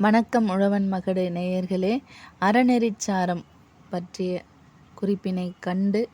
வணக்கம் உழவன் மகடு நேயர்களே அறநெறிச்சாரம் பற்றிய குறிப்பினை கண்டு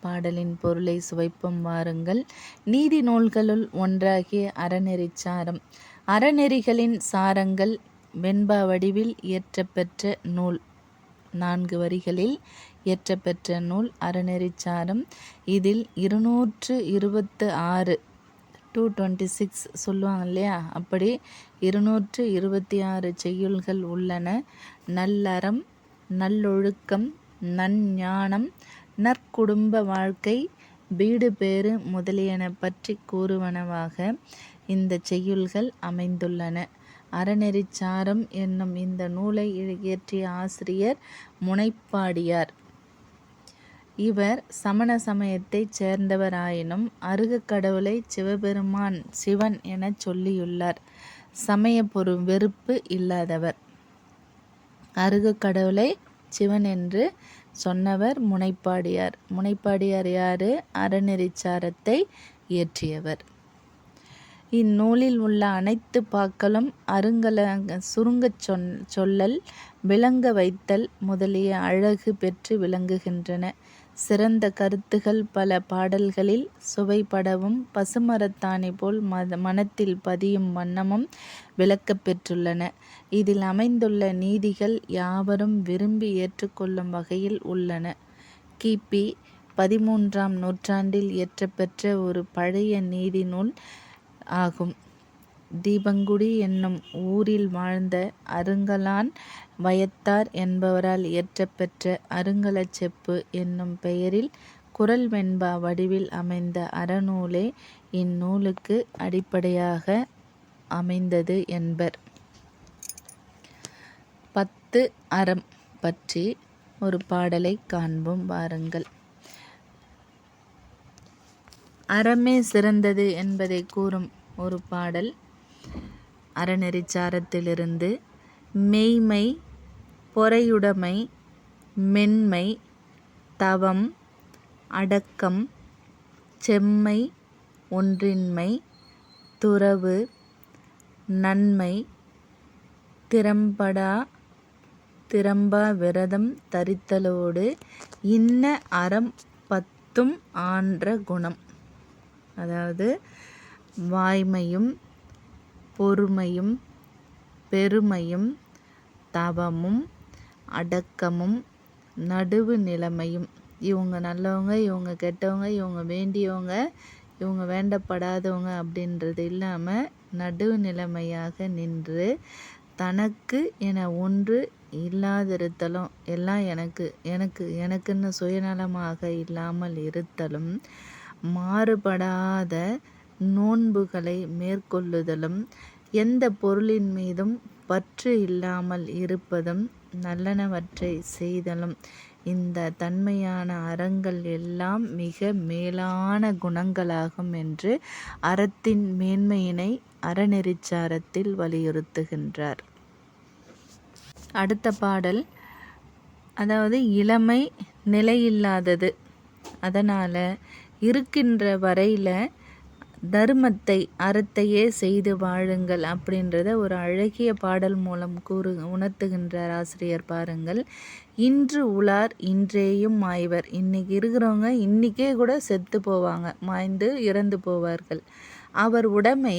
பாடலின் பொருளை சுவைப்பும் வாருங்கள். நீதி நூல்களுள் ஒன்றாகிய அறநெறிச்சாரம். அறநெறிகளின் சாரங்கள் வெண்பா வடிவில் இயற்றப்பெற்ற நூல். நான்கு வரிகளில் இயற்றப்பெற்ற நூல் அறநெறிச்சாரம். இதில் இருநூற்று இருபத்து ஆறு டூ டுவெண்ட்டி சிக்ஸ் சொல்லுவாங்க இல்லையா அப்படி இருநூற்று இருபத்தி ஆறு செய்யுள்கள் உள்ளன. நல்லறம் நல்லொழுக்கம் நன்ஞானம் நற்குடும்ப வாழ்க்கை வீடு பேறு முதலியன பற்றி கூறுவனவாக இந்த செய்யுள்கள் அமைந்துள்ளன. அறநெறிச்சாரம் என்னும் இந்த நூலை இயற்றிய ஆசிரியர் முனைப்பாடியார். இவர் சமண சமயத்தைச் சேர்ந்தவராயினும் அருக கடவுளை சிவபெருமான் சிவன் எனச் சொல்லியுள்ளார். சமய பொரு வெறுப்பு இல்லாதவர். அருக கடவுளை சிவன் என்று சொன்னவர் முனைப்பாடியார். முனைப்பாடியார் யாரு? அறநெறிச்சாரத்தை இயற்றியவர். இந்நூலில் உள்ள அனைத்து பாக்களும் அருங்கல சுருங்கச் சொல் சொல்லல் விளங்க வைத்தல் முதலிய அழகு பெற்று விளங்குகின்றன. சிறந்த கருத்துகள் பல பாடல்களில் சுவைப்படவும் பசுமரத்தாணி போல் மத மனத்தில் பதியும் வண்ணமும் விளக்கப்பெற்றுள்ளன இதில் அமைந்துள்ள நீதிகள் யாவரும் விரும்பி ஏற்றுக்கொள்ளும் வகையில் உள்ளன. கிபி பதிமூன்றாம் நூற்றாண்டில் இயற்றப்பெற்ற ஒரு பழைய நீதி நூல் ஆகும். தீபங்குடி என்னும் ஊரில் வாழ்ந்த அருங்கலான் வயத்தார் என்பவரால் இயற்றப்பெற்ற அருங்கலச் செப்பு என்னும் பெயரில் குரல் வெண்பா வடிவில் அமைந்த அறநூலே இந்நூலுக்கு அடிப்படையாக அமைந்தது என்பர். பத்து அறம் பற்றி ஒரு பாடலை காண்போம் வாருங்கள். அறமே சிறந்தது என்பதை கூறும் ஒரு பாடல் அறநெறிச்சாரத்திலிருந்து மெய்மை பொறையுடைமை மென்மை தவம் அடக்கம் செம்மை ஒன்றின்மை துறவு நன்மை திறம்படா திறம்பா விரதம் தரித்தலோடு இன்ன அறம் பத்தும் ஆன்ற குணம். அதாவது வாய்மையும் பொறுமையும் பெருமையும் தவமும் அடக்கமும் நடுவு நிலைமையும். இவங்க நல்லவங்க இவங்க கெட்டவங்க இவங்க வேண்டியவங்க இவங்க வேண்டப்படாதவங்க அப்படின்றது இல்லாமல் நடுவு நிலைமையாக நின்று தனக்கு என ஒன்று இல்லாதிருத்தலும் எல்லாம் எனக்கு எனக்கு எனக்குன்னு சுயநலமாக இல்லாமல் இருத்தலும் மாறுபடாத நோன்புகளை மேற்கொள்ளுதலும் எந்த பொருளின் மீதும் பற்று இல்லாமல் இருப்பதும் நல்லனவற்றை செய்தலும். இந்த தன்மையான அறங்கள் எல்லாம் மிக மேலான குணங்களாகும் என்று அறத்தின் மேன்மையினை அறநெறிச்சாரத்தில் வலியுறுத்துகின்றார். அடுத்த பாடல் அதாவது இளமை நிலையில்லாதது. அதனால் இருக்கின்ற வரையில் தர்மத்தை அறத்தையே செய்து வாழுங்கள் அப்படின்றத ஒரு அழகிய பாடல் மூலம் கூறு உணர்த்துகின்றார் ஆசிரியர் பாருங்கள். இன்று உலார் இன்றேயும் மாய்வர். இன்னைக்கு இருக்கிறவங்க இன்றைக்கே கூட செத்து போவாங்க மாய்ந்து இறந்து போவார்கள். அவர் உடைமை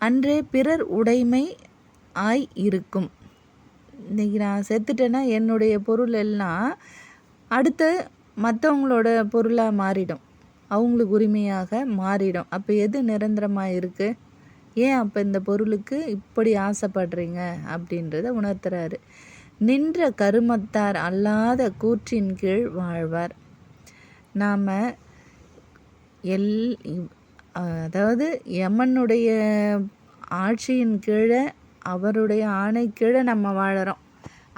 அன்றே பிறர் உடைமை ஆய் இருக்கும். இன்றைக்கி நான் செத்துட்டேன்னா என்னுடைய பொருள் எல்லாம் அடுத்து மற்றவங்களோட பொருளாக மாறிடும். அவங்களுக்கு உரிமையாக மாறிடும். அப்போ எது நிரந்தரமாக இருக்குது ஏன் அப்போ இந்த பொருளுக்கு இப்படி ஆசைப்படுறீங்க? அப்படின்றத உணர்த்துறாரு. நின்ற கருமத்தார் அல்லாத கூற்றின் கீழ் வாழ்வார். நாம் எல் அதாவது யமனுடைய ஆட்சியின் கீழே அவருடைய ஆணை கீழே நம்ம வாழறோம்.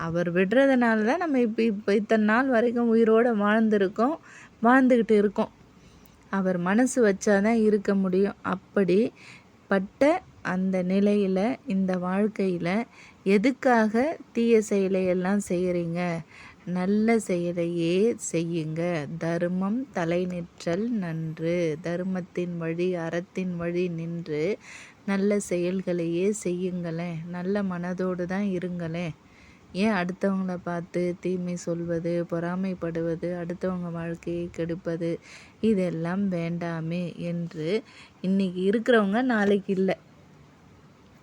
அவர் விடுறதுனால தான் நம்ம இப்போ இப்போ இத்தனை நாள் வரைக்கும் உயிரோடு வாழ்ந்துருக்கோம் வாழ்ந்துக்கிட்டு இருக்கோம். அவர் மனசு வச்சாதான் இருக்க முடியும். அப்படி பட்ட அந்த நிலையில் இந்த வாழ்க்கையில் எதுக்காக தீய செயலை எல்லாம் செய்கிறீங்க நல்ல செயலையே செய்யுங்க. தர்மம் தலை நிற்றல் நன்று. தர்மத்தின் வழி அறத்தின் வழி நின்று நல்ல செயல்களையே செய்யுங்களேன். நல்ல மனதோடு தான் இருங்களேன். ஏன் அடுத்தவங்கள பார்த்து தீமை சொல்வது பொறாமைப்படுவது அடுத்தவங்க வாழ்க்கையை கெடுப்பது இதெல்லாம் வேண்டாமே என்று இன்னைக்கு இருக்கிறவங்க நாளைக்கு இல்லை.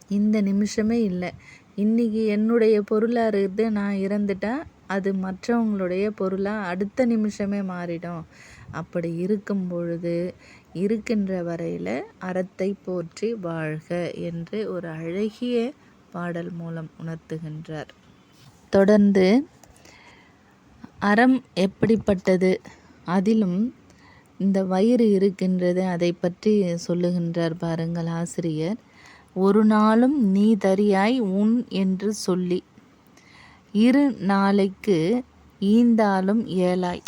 இந்த நிமிஷமே இல்லை. இன்றைக்கி என்னுடைய பொருளாக இருந்து நான் இறந்துட்டேன் அது மற்றவங்களுடைய பொருளாக அடுத்த நிமிஷமே மாறிடும். அப்படி இருக்கும் பொழுது இருக்கின்ற வரையில் அறத்தை போற்றி வாழ்க என்று ஒரு அழகிய பாடல் மூலம் உணர்த்துகின்றார். தொடர்ந்து அறம் எப்படிப்பட்டது? அதிலும் இந்த வயிறு இருக்கின்றது அதை பற்றி சொல்லுகின்றார் பாருங்கள் ஆசிரியர். ஒரு நாளும் நீ தரியாய் உன் என்று சொல்லி இரு நாளைக்கு ஈந்தாலும் ஏலாய்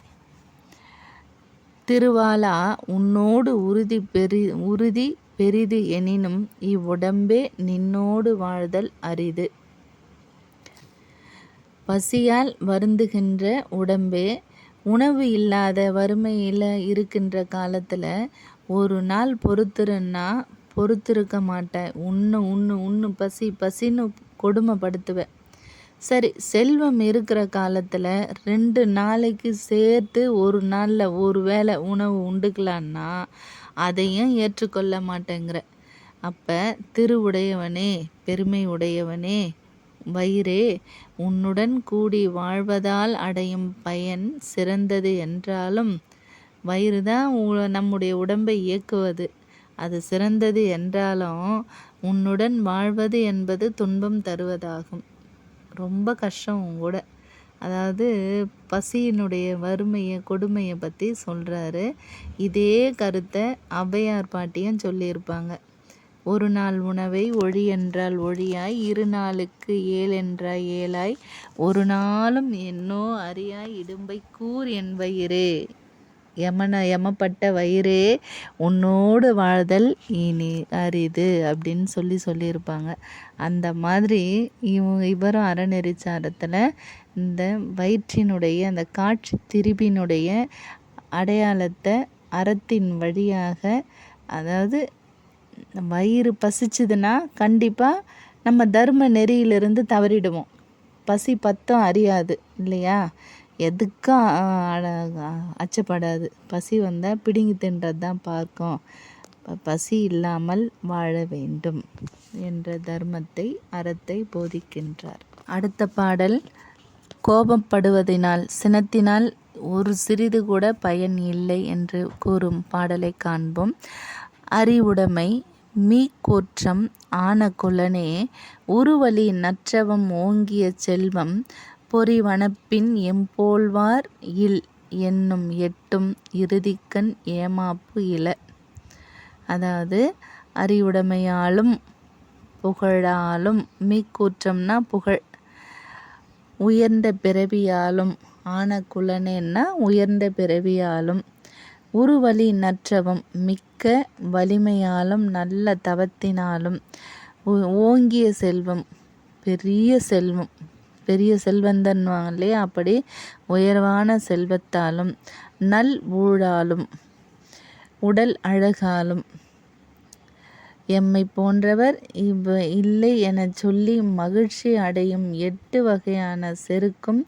திருவாலா உன்னோடு உறுதி பெரி உறுதி பெரிது எனினும் இவ்வுடம்பே நின்னோடு வாழ்தல் அரிது. பசியால் வருந்துகின்ற உடம்பே உணவு இல்லாத வறுமையில் இருக்கின்ற காலத்தில் ஒரு நாள் பொறுத்துருன்னா பொறுத்திருக்க மாட்டேன் உண்ணு உண்ணு உண்ணு பசி பசின்னு கொடுமைப்படுத்துவேன் சரி செல்வம் இருக்கிற காலத்தில் ரெண்டு நாளைக்கு சேர்த்து ஒரு நாளில் ஒரு வேளை உணவு உண்டுக்கலான்னா அதையும் ஏற்றுக்கொள்ள மாட்டேங்கிற. அப்போ திருவுடையவனே பெருமை உடையவனே வயிறே உன்னுடன் கூடி வாழ்வதால் அடையும் பயன் சிறந்தது என்றாலும் வயிறு தான் நம்முடைய உடம்பை இயக்குவது. அது சிறந்தது என்றாலும் உன்னுடன் வாழ்வது என்பது துன்பம் தருவதாகும். ரொம்ப கஷ்டம் கூட. அதாவது பசியினுடைய வறுமையை கொடுமையை பற்றி சொல்கிறாரு இதே கருத்தை ஔவையார் பாட்டியும் சொல்லியிருப்பாங்க. ஒரு நாள் உணவை ஒழி என்றால் ஒழியாய் இரு நாளுக்கு ஏழ் என்றாய் ஏழாய் ஒரு நாளும் என்னோ அறியாய் இடும்பை கூர் என் வயிறே. யமன யமப்பட்ட வயிறே உன்னோடு வாழ்தல் இனி அரிது அப்படின்னு சொல்லி சொல்லியிருப்பாங்க. அந்த மாதிரி இவங்க இவரும் அறநெறிச்சாரத்தில் இந்த வயிற்றினுடைய அந்த காட்சி திரிபினுடைய அடையாளத்தை அறத்தின் வழியாக அதாவது வயிறு பசிச்சுதுன்னா கண்டிப்பாக நம்ம தர்ம நெறியிலிருந்து தவறிடுவோம். பசி பத்தம் அறியாது இல்லையா? எதுக்கும் அச்சப்படாது. பசி வந்தால் பிடுங்கி தின்றது தான் பார்க்கும் பசி இல்லாமல் வாழ வேண்டும் என்ற தர்மத்தை அறத்தை போதிக்கின்றார். அடுத்த பாடல் கோபப்படுவதினால் சினத்தினால் ஒரு சிறிது கூட பயன் இல்லை என்று கூறும் பாடலை காண்போம். அறிவுடைமை மீக்கூற்றம் ஆன குலனே நற்றவம் ஓங்கிய செல்வம் பொறிவனப்பின் எம்போல்வார் இல் என்னும் எட்டும் இறுதிக்கண் ஏமாப்பு இல. அதாவது அறிவுடைமையாலும் புகழாலும் மீக்கூற்றம்னா புகழ். உயர்ந்த பிறவியாலும் ஆன குலனேன்னா உயர்ந்த பிறவியாலும் உருவழி நற்றவம் மிக்க வலிமையாலும் நல்ல தவத்தினாலும் ஓங்கிய செல்வம் பெரிய செல்வம் பெரிய செல்வந்தன்வாங்க இல்லையா? அப்படி உயர்வான செல்வத்தாலும் நல் ஊழாலும் உடல் அழகாலும். எம்மை போன்றவர் இவ் இல்லை என சொல்லி மகிழ்ச்சி அடையும் எட்டு வகையான செருக்கும்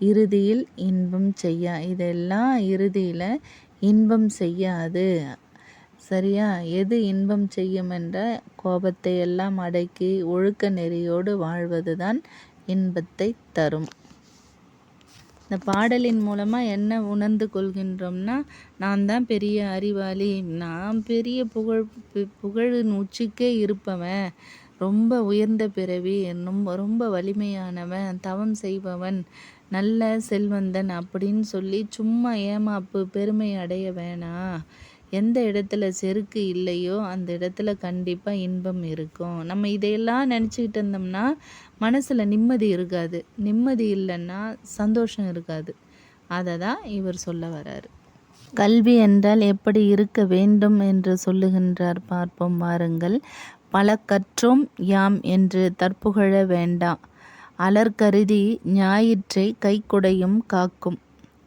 இறுதியில் இன்பம் செய்ய. இதெல்லாம் இறுதியில் இன்பம் செய்யாது. சரியா? எது இன்பம் செய்யும் என்ற கோபத்தை எல்லாம் அடக்கி ஒழுக்க நெறியோடு வாழ்வது தான் இன்பத்தை தரும். இந்த பாடலின் மூலமாக என்ன உணர்ந்து கொள்கின்றோம்னா நான் தான் பெரிய அறிவாளி நான் பெரிய புகழ் புகழின் உச்சிக்கே இருப்பவன் ரொம்ப உயர்ந்த பிறவி ரொம்ப ரொம்ப வலிமையானவன் தவம் செய்பவன் நல்ல செல்வந்தன் அப்படின்னு சொல்லி சும்மா ஏமாப்பு பெருமை அடைய வேணாம் எந்த இடத்துல செருக்கு இல்லையோ அந்த இடத்துல கண்டிப்பாக இன்பம் இருக்கும். நம்ம இதையெல்லாம் நினச்சிக்கிட்டு இருந்தோம்னா மனசில் நிம்மதி இருக்காது. நிம்மதி இல்லைன்னா சந்தோஷம் இருக்காது. அதை தான் இவர் சொல்ல வராரு. கல்வி என்றால் எப்படி இருக்க வேண்டும் என்று சொல்லுகின்றார் பார்ப்போம் வாருங்கள். பல கற்றோம் யாம் என்று தற்புகழ வேண்டாம். அலர்கருதி ஞாயிற்றை கைக்குடையும் காக்கும்.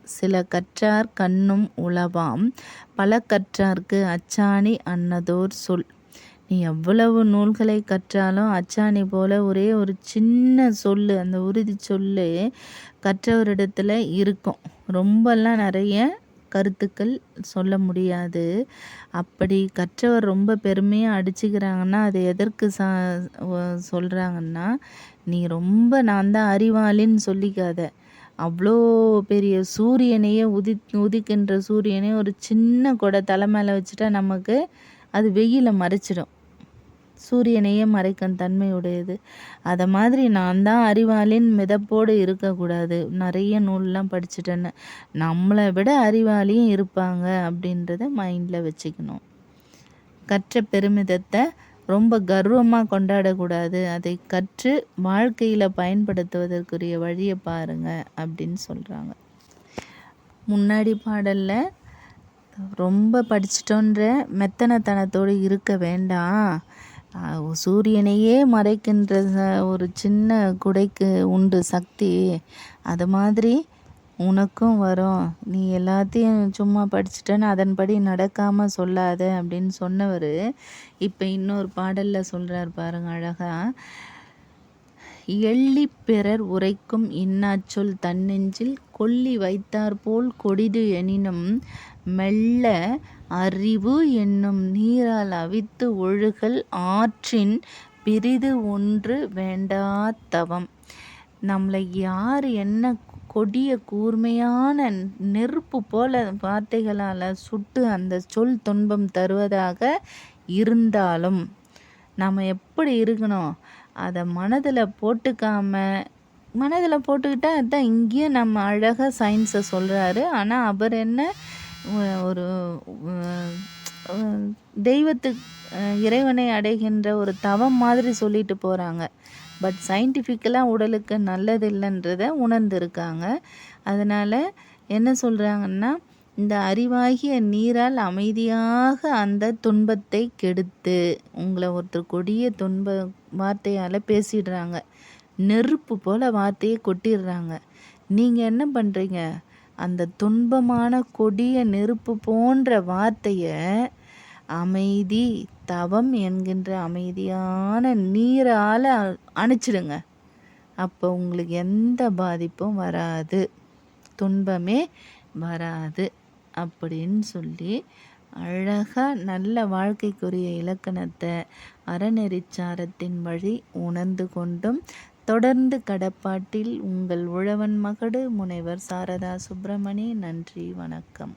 சில கற்றார் கண்ணும் உளவாம். பல கற்றார்க்கு அச்சாணி அன்னதோர் சொல். நீ எவ்வளவு நூல்களை கற்றாலும் அச்சாணி போல ஒரே ஒரு சின்ன சொல்லு அந்த உறுதி சொல்லு கற்றவரிடத்துல இருக்கும். ரொம்பலாம் நிறைய கருத்துக்கள் சொல்ல முடியாது. அப்படி கற்றவர் ரொம்ப பெருமையாக அடிச்சுக்கிறாங்கன்னா அது எதற்கு சா சொல்கிறாங்கன்னா நீ ரொம்ப நான் தான் அறிவாளின்னு சொல்லிக்காத. அவ்வளோ பெரிய சூரியனையே உதி உதிக்கின்ற சூரியனே ஒரு சின்ன கொடை தலை மேலே வச்சுட்டா நமக்கு அது வெயிலை மறைச்சிடும். சூரியனையே மறைக்கும் தன்மை உடையது அதை மாதிரி நான் தான் அறிவாளின் மிதப்போடு இருக்கக்கூடாது. நிறைய நூல்லாம் படிச்சுட்டேன்னு. நம்மளை விட அறிவாளியும் இருப்பாங்க அப்படின்றத மைண்டில் வச்சுக்கணும். கற்ற பெருமிதத்தை ரொம்ப கர்வமாக கொண்டாடக்கூடாது. அதை கற்று வாழ்க்கையில் பயன்படுத்துவதற்குரிய வழியை பாருங்கள் அப்படின்னு சொல்கிறாங்க முன்னாடி பாடலில் ரொம்ப படிச்சிட்டோன்ற மெத்தனத்தனத்தோடு இருக்க வேண்டாம். சூரியனையே மறைக்கின்ற ஒரு சின்ன குடைக்கு உண்டு சக்தி. அது மாதிரி உனக்கும் வரும். நீ எல்லாத்தையும் சும்மா படிச்சுட்டேன்னு அதன்படி நடக்காமல் சொல்லாத அப்படின்னு சொன்னவர் இப்போ இன்னொரு பாடலில் சொல்கிறார் பாருங்க அழகா. எள்ளி பிறர் உரைக்கும் இன்னாச்சொல் தன்னெஞ்சில் கொல்லி வைத்தாற்போல் கொடிது எனினும் மெல்ல அறிவு என்னும் நீரால் அவித்து ஒழுகல் ஆற்றின் பிரிது ஒன்று வேண்டா தவம். நம்மளை யார் என்ன கொடிய கூர்மையான நெருப்பு போல வார்த்தைகளால் சுட்டு அந்த சொல் துன்பம் தருவதாக இருந்தாலும் நம்ம எப்படி இருக்கணும்? அதை மனதில் போட்டுக்காம மனதில் போட்டுக்கிட்டால் அதுதான் இங்கேயும் நம்ம அழகாக சயின்ஸை சொல்கிறாரு ஆனால் அவர் என்ன ஒரு தெய்வத்து இறைவனை அடைகின்ற ஒரு தவம் மாதிரி சொல்லிட்டு போகிறாங்க பட் சயின்டிஃபிக்கலாக உடலுக்கு நல்லது இல்லைன்றத உணர்ந்துருக்காங்க. அதனால் என்ன சொல்கிறாங்கன்னா இந்த அறிவாகிய நீரால் அமைதியாக அந்த துன்பத்தை கெடுத்து உங்களை ஒருத்தர் கொடிய துன்ப வார்த்தையால் பேசிடுறாங்க. நெருப்பு போல் வார்த்தையை கொட்டிடுறாங்க. நீங்கள் என்ன பண்ணுறீங்க அந்த துன்பமான கொடிய நெருப்பு போன்ற வார்த்தையை அமைதி தவம் என்கின்ற அமைதியான நீரால் அணைச்சிடுங்க அப்போ உங்களுக்கு எந்த பாதிப்பும் வராது. துன்பமே வராது அப்படின்னு சொல்லி அழகாக நல்ல வாழ்க்கைக்குரிய இலக்கணத்தை அறநெறிச்சாரத்தின் வழி உணர்ந்து கொண்டும் தொடர்ந்து கடப்பாட்டில் உங்கள் உழவன் மகடு முனைவர் சாரதா சுப்பிரமணி நன்றி வணக்கம்.